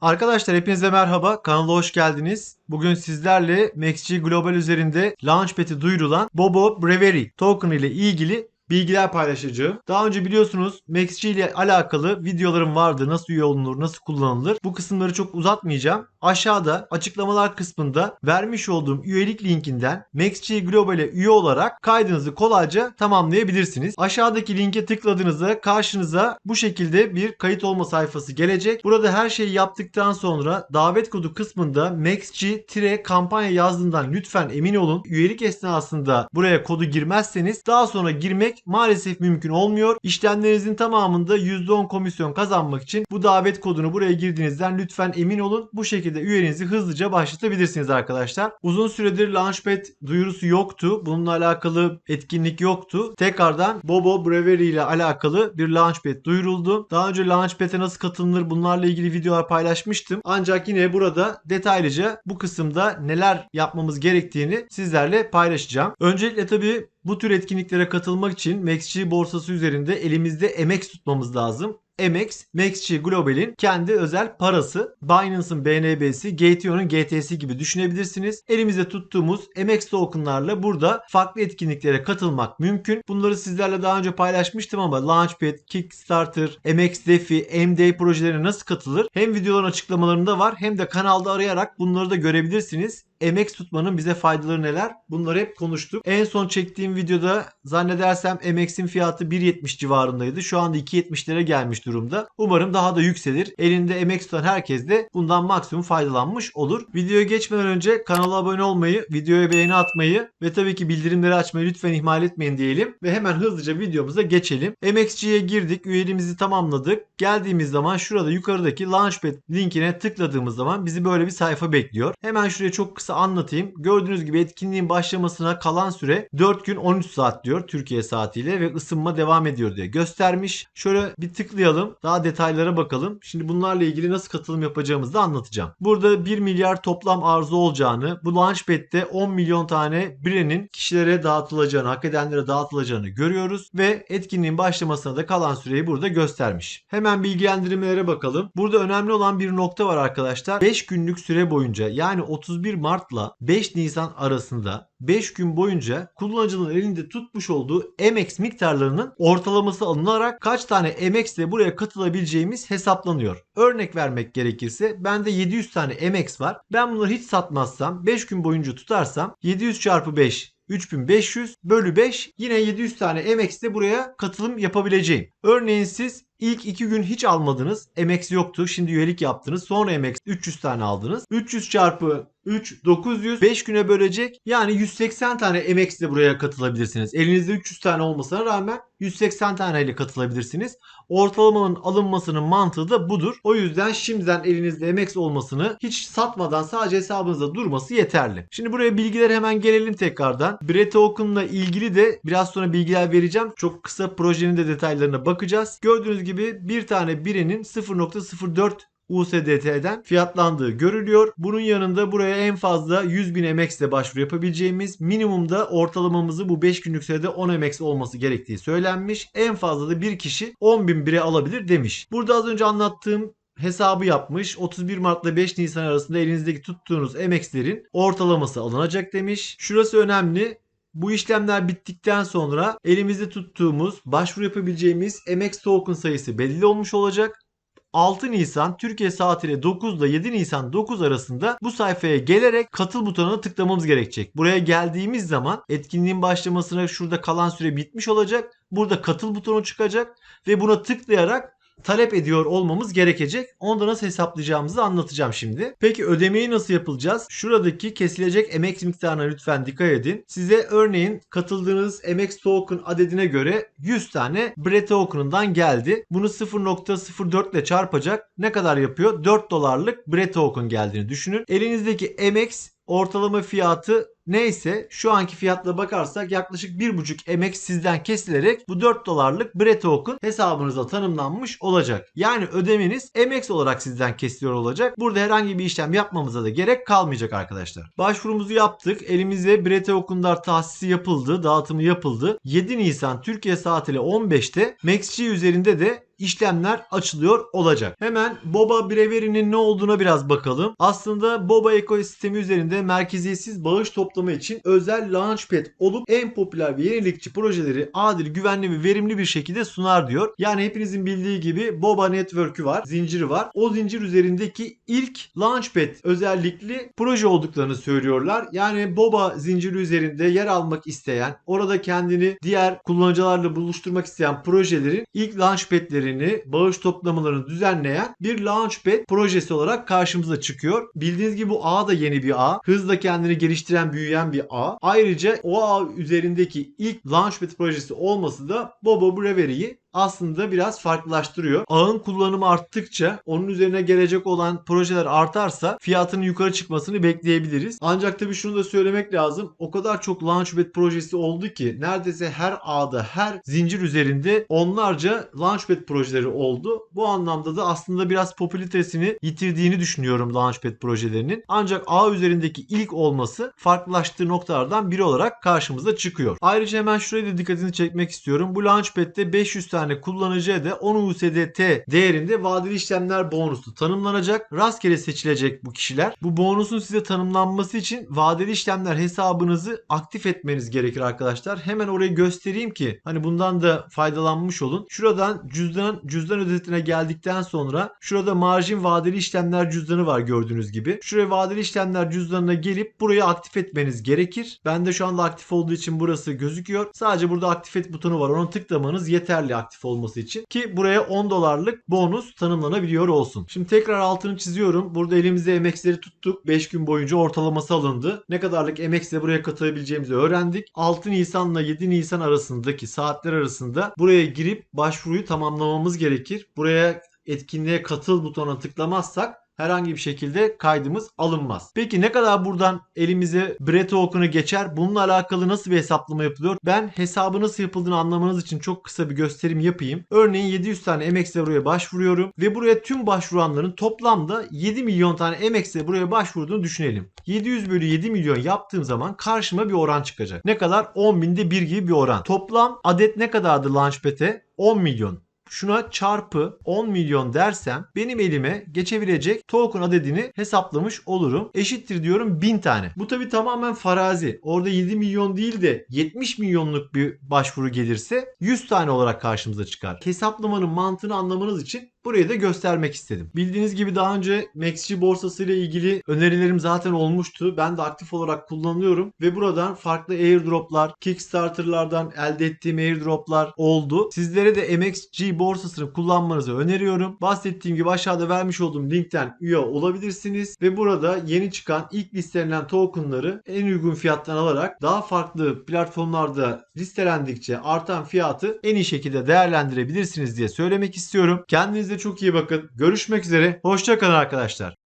Arkadaşlar hepinize merhaba. Kanala hoş geldiniz. Bugün sizlerle MaxG Global üzerinde Launchpad'i duyurulan Bobo Brewery token ile ilgili bilgiler paylaşacağım. Daha önce biliyorsunuz MaxG ile alakalı videolarım vardı. Nasıl üye olunur, nasıl kullanılır. Bu kısımları çok uzatmayacağım. Aşağıda açıklamalar kısmında vermiş olduğum üyelik linkinden MaxG Global'e üye olarak kaydınızı kolayca tamamlayabilirsiniz. Aşağıdaki linke tıkladığınızda karşınıza bu şekilde bir kayıt olma sayfası gelecek. Burada her şeyi yaptıktan sonra davet kodu kısmında MaxG-kampanya yazdığından lütfen emin olun. Üyelik esnasında buraya kodu girmezseniz daha sonra girmek maalesef mümkün olmuyor. İşlemlerinizin tamamında %10 komisyon kazanmak için bu davet kodunu buraya girdiğinizden lütfen emin olun. Bu şekilde üyeliğinizi hızlıca başlatabilirsiniz arkadaşlar. Uzun süredir Launchpad duyurusu yoktu. Bununla alakalı etkinlik yoktu. Tekrardan Bobo Brewery ile alakalı bir Launchpad duyuruldu. Daha önce Launchpad'e nasıl katılınır bunlarla ilgili videolar paylaşmıştım. Ancak yine burada detaylıca bu kısımda neler yapmamız gerektiğini sizlerle paylaşacağım. Öncelikle tabii bu tür etkinliklere katılmak için MaxG borsası üzerinde elimizde MX tutmamız lazım. MX, MaxG Global'in kendi özel parası. Binance'ın BNB'si, Gateon'un GT'si gibi düşünebilirsiniz. Elimizde tuttuğumuz MX tokenlarla burada farklı etkinliklere katılmak mümkün. Bunları sizlerle daha önce paylaşmıştım ama Launchpad, Kickstarter, MX Defi, MD projelerine nasıl katılır? Hem videoların açıklamalarında var hem de kanalda arayarak bunları da görebilirsiniz. MX tutmanın bize faydaları neler? Bunları hep konuştuk. En son çektiğim videoda zannedersem MX'in fiyatı 1.70 civarındaydı. Şu anda 2.70'lere gelmiş durumda. Umarım daha da yükselir. Elinde MX tutan herkes de bundan maksimum faydalanmış olur. Videoya geçmeden önce kanala abone olmayı, videoya beğeni atmayı ve tabii ki bildirimleri açmayı lütfen ihmal etmeyin diyelim. Ve hemen hızlıca videomuza geçelim. MXG'ye girdik. Üyeliğimizi tamamladık. Geldiğimiz zaman şurada yukarıdaki Launchpad linkine tıkladığımız zaman bizi böyle bir sayfa bekliyor. Hemen şuraya çok kısa anlatayım. Gördüğünüz gibi etkinliğin başlamasına kalan süre 4 gün 13 saat diyor Türkiye saatiyle ve ısınma devam ediyor diye göstermiş. Şöyle bir tıklayalım. Daha detaylara bakalım. Şimdi bunlarla ilgili nasıl katılım yapacağımızı da anlatacağım. Burada 1 milyar toplam arzu olacağını, bu Launchpad'de 10 milyon tane birenin kişilere dağıtılacağını, hak edenlere dağıtılacağını görüyoruz ve etkinliğin başlamasına da kalan süreyi burada göstermiş. Hemen bilgilendirmelere bakalım. Burada önemli olan bir nokta var arkadaşlar. 5 günlük süre boyunca yani 31 Mart'la 5 Nisan arasında 5 gün boyunca kullanıcının elinde tutmuş olduğu MX miktarlarının ortalaması alınarak kaç tane MX ile buraya katılabileceğimiz hesaplanıyor. Örnek vermek gerekirse bende 700 tane MX var. Ben bunları hiç satmazsam 5 gün boyunca tutarsam 700 çarpı 5 3500 bölü 5 yine 700 tane MX ile buraya katılım yapabileceğim. Örneğin siz ilk 2 gün hiç almadınız. MX yoktu. Şimdi üyelik yaptınız. Sonra MX 300 tane aldınız. 300 çarpı 3 900 5 güne bölecek. Yani 180 tane MX ile buraya katılabilirsiniz. Elinizde 300 tane olmasına rağmen 180 tane ile katılabilirsiniz. Ortalamanın alınmasının mantığı da budur. O yüzden şimdiden elinizde MX olmasını hiç satmadan sadece hesabınızda durması yeterli. Şimdi buraya bilgiler hemen gelelim tekrardan. Bre Token'la ilgili de biraz sonra bilgiler vereceğim. Çok kısa projenin de detaylarına bakacağız. Gördüğünüz gibi bir tane birenin 0.04 USDT'den fiyatlandığı görülüyor. Bunun yanında buraya en fazla 100 bin MX ile başvuru yapabileceğimiz minimumda ortalamamızı bu 5 günlük sürede 10 MX olması gerektiği söylenmiş. En fazla da bir kişi 10 bin bire alabilir demiş. Burada az önce anlattığım hesabı yapmış. 31 Mart ile 5 Nisan arasında elinizdeki tuttuğunuz MX'lerin ortalaması alınacak demiş. Şurası önemli. Bu işlemler bittikten sonra elimizde tuttuğumuz, başvuru yapabileceğimiz MX token sayısı belli olmuş olacak. 6 Nisan Türkiye saatiyle 9 ile 7 Nisan 9 arasında bu sayfaya gelerek katıl butonuna tıklamamız gerekecek. Buraya geldiğimiz zaman etkinliğin başlamasına şurada kalan süre bitmiş olacak. Burada katıl butonu çıkacak ve buna tıklayarak talep ediyor olmamız gerekecek. Onu da nasıl hesaplayacağımızı anlatacağım şimdi. Peki ödemeyi nasıl yapılacağız? Şuradaki kesilecek MX miktarına lütfen dikkat edin. Size örneğin katıldığınız MX token adedine göre 100 tane Bre token'ından geldi. Bunu 0.04 ile çarpacak. Ne kadar yapıyor? 4 dolarlık Bre token geldiğini düşünün. Elinizdeki MX ortalama fiyatı neyse şu anki fiyatla bakarsak yaklaşık 1.5 emek sizden kesilerek bu 4 dolarlık Bre token hesabınıza tanımlanmış olacak. Yani ödemeniz MX olarak sizden kesiliyor olacak. Burada herhangi bir işlem yapmamıza da gerek kalmayacak arkadaşlar. Başvurumuzu yaptık. Elimizde Bre tokenlar tahsisi yapıldı. Dağıtımı yapıldı. 7 Nisan Türkiye saatiyle 15'te MaxG üzerinde de işlemler açılıyor olacak. Hemen Boba Breveri'nin ne olduğuna biraz bakalım. Aslında Boba ekosistemi üzerinde merkeziyetsiz bağış toplama için özel launchpad olup en popüler ve yenilikçi projeleri adil, güvenli ve verimli bir şekilde sunar diyor. Yani hepinizin bildiği gibi Boba Network'ü var, zinciri var. O zincir üzerindeki ilk launchpad özellikli proje olduklarını söylüyorlar. Yani Boba zinciri üzerinde yer almak isteyen, orada kendini diğer kullanıcılarla buluşturmak isteyen projelerin ilk launchpad'lerini, bağış toplamalarını düzenleyen bir launchpad projesi olarak karşımıza çıkıyor. Bildiğiniz gibi bu ağ da yeni bir ağ. Hızla kendini geliştiren, büyüyen bir ağ. Ayrıca o ağ üzerindeki ilk launchpad projesi olması da Bobo Breveri'yi aslında biraz farklılaştırıyor. Ağın kullanımı arttıkça onun üzerine gelecek olan projeler artarsa fiyatının yukarı çıkmasını bekleyebiliriz. Ancak tabii şunu da söylemek lazım. O kadar çok Launchpad projesi oldu ki neredeyse her ağda, her zincir üzerinde onlarca Launchpad projeleri oldu. Bu anlamda da aslında biraz popülaritesini yitirdiğini düşünüyorum Launchpad projelerinin. Ancak ağ üzerindeki ilk olması farklılaştığı noktalardan biri olarak karşımıza çıkıyor. Ayrıca hemen şuraya da dikkatini çekmek istiyorum. Bu Launchpad'de 500 tane kullanıcıya da 10 USDT değerinde vadeli işlemler bonusu tanımlanacak. Rastgele seçilecek bu kişiler. Bu bonusun size tanımlanması için vadeli işlemler hesabınızı aktif etmeniz gerekir arkadaşlar. Hemen orayı göstereyim ki hani bundan da faydalanmış olun. Şuradan cüzdan cüzdan özetine geldikten sonra şurada marjin vadeli işlemler cüzdanı var gördüğünüz gibi. Şuraya vadeli işlemler cüzdanına gelip burayı aktif etmeniz gerekir. Ben de şu anda aktif olduğu için burası gözüküyor. Sadece burada aktif et butonu var. Onu tıklamanız yeterli olması için ki buraya 10 dolarlık bonus tanımlanabiliyor olsun. Şimdi tekrar altını çiziyorum. Burada elimizde MX'leri tuttuk. 5 gün boyunca ortalaması alındı. Ne kadarlık MX ile buraya katılabileceğimizi öğrendik. 6 Nisan ile 7 Nisan arasındaki saatler arasında buraya girip başvuruyu tamamlamamız gerekir. Buraya etkinliğe katıl butonuna tıklamazsak herhangi bir şekilde kaydımız alınmaz. Peki ne kadar buradan elimize Bre token'ı geçer? Bununla alakalı nasıl bir hesaplama yapılıyor? Ben hesabı nasıl yapıldığını anlamanız için çok kısa bir gösterim yapayım. Örneğin 700 tane MX ile buraya başvuruyorum ve buraya tüm başvuranların toplamda 7 milyon tane MX buraya başvurduğunu düşünelim. 700 bölü 7 milyon yaptığım zaman karşıma bir oran çıkacak. Ne kadar? 10 binde 1 gibi bir oran. Toplam adet ne kadardı Launchpad'e? 10 milyon şuna çarpı 10 milyon dersem benim elime geçebilecek token adedini hesaplamış olurum. Eşittir diyorum 1000 tane. Bu tabi tamamen farazi. Orada 7 milyon değil de 70 milyonluk bir başvuru gelirse 100 tane olarak karşımıza çıkar. Hesaplamanın mantığını anlamanız için Burayı da göstermek istedim. Bildiğiniz gibi daha önce MaxG borsası ile ilgili önerilerim zaten olmuştu. Ben de aktif olarak kullanıyorum ve buradan farklı airdroplar, Kickstarter'lardan elde ettiğim airdroplar oldu. Sizlere de MXG borsasını kullanmanızı öneriyorum. Bahsettiğim gibi aşağıda vermiş olduğum linkten üye olabilirsiniz ve burada yeni çıkan ilk listelenen tokenları en uygun fiyattan alarak daha farklı platformlarda listelendikçe artan fiyatı en iyi şekilde değerlendirebilirsiniz diye söylemek istiyorum. Kendinize çok iyi bakın. Görüşmek üzere. Hoşçakalın arkadaşlar.